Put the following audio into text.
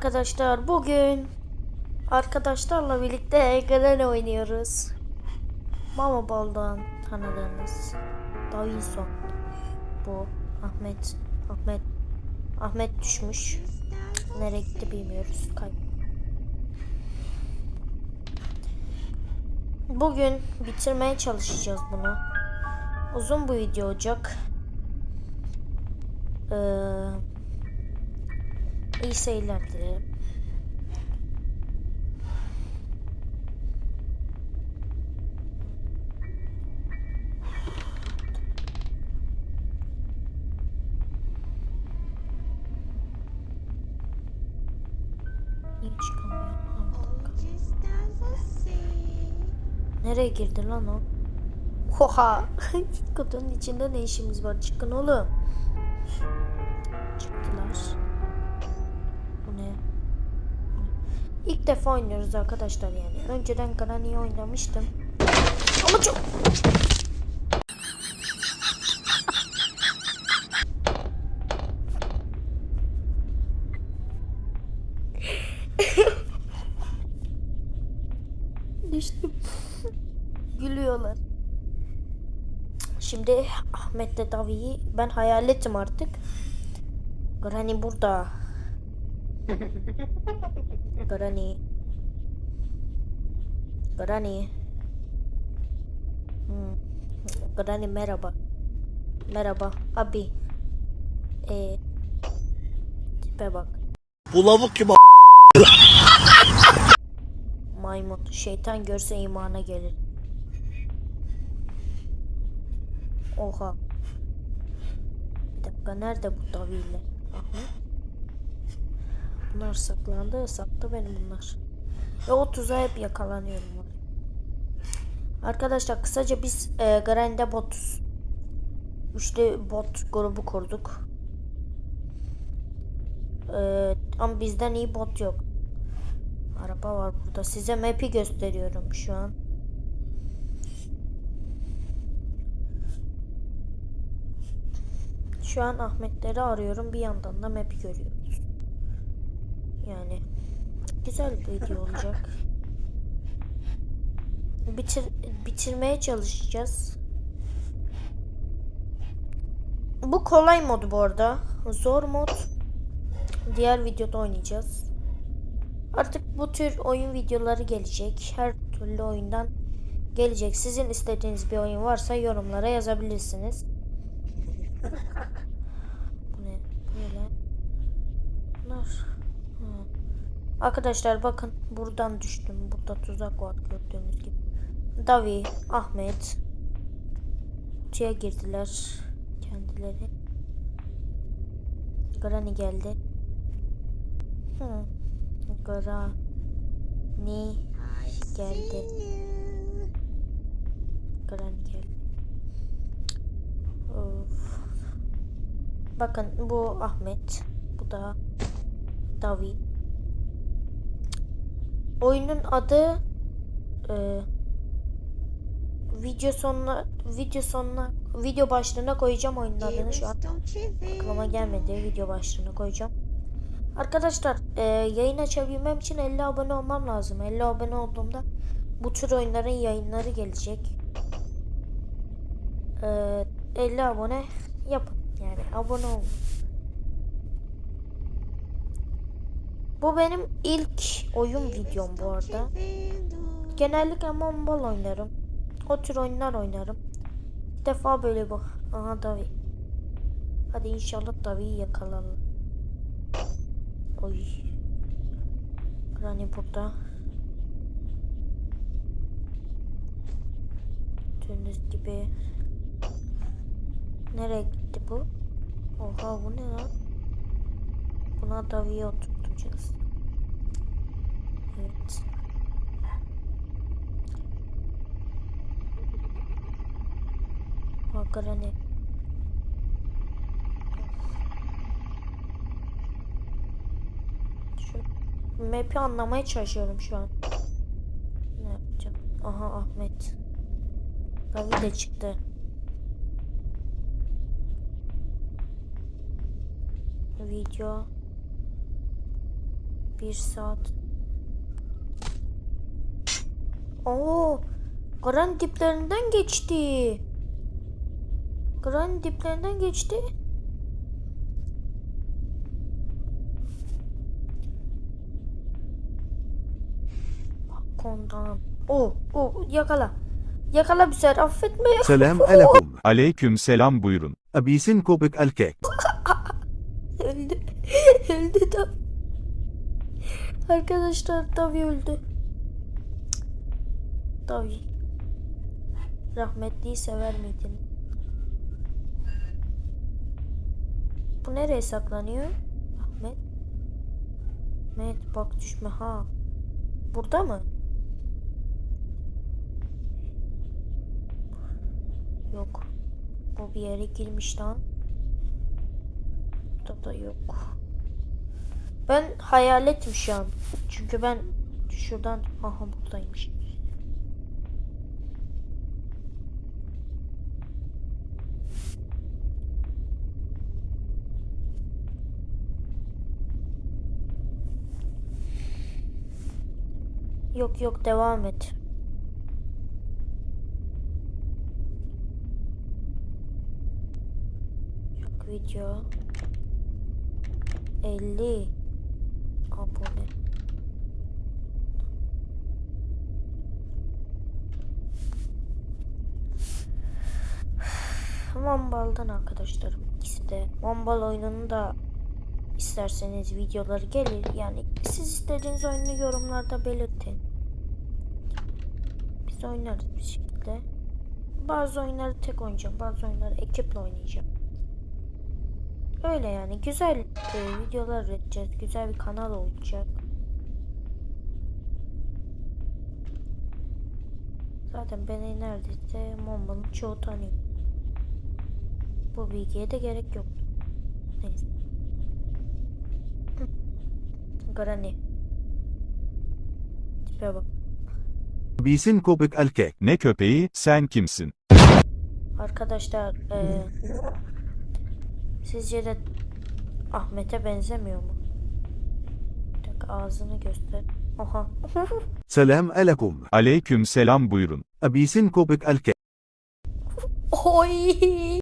Arkadaşlar bugün arkadaşlarla birlikte Gren oynuyoruz. Mama Ball'dan tanıdığınız Davison. Bu Ahmet. Ahmet. Ahmet düşmüş. Nereye gitti bilmiyoruz. Kayıp. Bugün bitirmeye çalışacağız bunu. Uzun bu video olacak. Ee, iyi seyirler dilerim. Nereye girdi lan o? Oha! Kutunun içinde ne işimiz var? Çıkın oğlum. Çıktılar. İlk defa oynuyoruz arkadaşlar yani. Önceden Granny'i oynamıştım. Ama çok... Düştüm. Gülüyorlar. Şimdi Ahmet Tedavi'yi ben hayal ettim artık. Granny burada. Granny. Granny. Hmm. Granny merhaba. Merhaba abi. Ee, tipe bak. Bu lavuk kim a- Maymun. Şeytan görse imana gelir. Oha. Bir dakika nerede bu daviyle? Ahmet. Bunlar saklandı. Sattı beni bunlar. Ve o tuzağa hep yakalanıyorum. Arkadaşlar kısaca biz e, Grande Botuz. Üçlü bot grubu kurduk. E, ama bizden iyi bot yok. Araba var burada. Size map'i gösteriyorum şu an. Şu an Ahmetleri arıyorum. Bir yandan da map'i görüyoruz. Yani güzel bir video olacak. Bitir, bitirmeye çalışacağız. Bu kolay modu bu arada. Zor mod diğer videoda oynayacağız. Artık bu tür oyun videoları gelecek. Her türlü oyundan gelecek. Sizin istediğiniz bir oyun varsa yorumlara yazabilirsiniz. Bu ne? Böyle. Bunlar. Arkadaşlar bakın buradan düştüm. Burada tuzak var gördüğünüz gibi. Davi, Ahmet. Kutuya girdiler kendileri. Granny geldi. Hı. Granny geldi. Granny geldi. Of. Bakın bu Ahmet. Bu da Davi. Oyunun adı e, video sonuna video sonuna video başlığına koyacağım oyunun adını şu an aklıma gelmedi video başlığına koyacağım. Arkadaşlar e, yayın açabilmem için 50 abone olmam lazım. 50 abone olduğumda bu tür oyunların yayınları gelecek. E, 50 abone yapın. Yani abone olun. Bu benim ilk oyun videom bu arada. Genellikle Mobile oynarım. O tür oyunlar oynarım. Bir defa böyle bu. Aha Davi. Hadi inşallah Davi'yi yakalarlar. Oy. Granny burada. Gördüğünüz gibi. Nereye gitti bu? Oha bu ne lan? Buna Davi'yi oturtacağız. Evet. Ha Granny. Şu map'i anlamaya çalışıyorum şu an. Ne yapacağım? Aha Ahmet. Gavi de çıktı. Video Bir saat. Oo, Grand diplerinden geçti. Grand diplerinden geçti. Kondan. Oo, oo yakala. Yakala bir ser affetme. Selam aleyküm. Aleyküm selam buyurun. Abisin kopuk erkek. öldü. öldü tabi. Arkadaşlar tabi öldü. Tabii. Rahmetliyi sever miydin? Bu nereye saklanıyor? Ahmet. Ahmet bak düşme ha. Burada mı? Yok. Bu bir yere girmiş lan. Burada da yok. Ben hayaletim şu an. Çünkü ben şuradan aha buradaymış. Yok yok devam et. Yok video. 50 abone. Mambal'dan arkadaşlarım ikisi de. Mambal oyununu da isterseniz videoları gelir. Yani siz istediğiniz oyunu yorumlarda belirtin. Biz oynarız bir şekilde. Bazı oyunları tek oynayacağım. Bazı oyunları ekiple oynayacağım. Öyle yani güzel e, videolar üreteceğiz. Güzel bir kanal olacak. Zaten beni neredeyse Mombal'ın çoğu tanıyor. Bu bilgiye de gerek yok. Neyse. Hı. Guarani. Tipe bak. Bizim köpek erkek. Ne köpeği? Sen kimsin? Arkadaşlar e, sizce de Ahmet'e benzemiyor mu? Tek ağzını göster. Oha. selam aleyküm. Aleyküm selam buyurun. Abisin köpek erkek. Oy.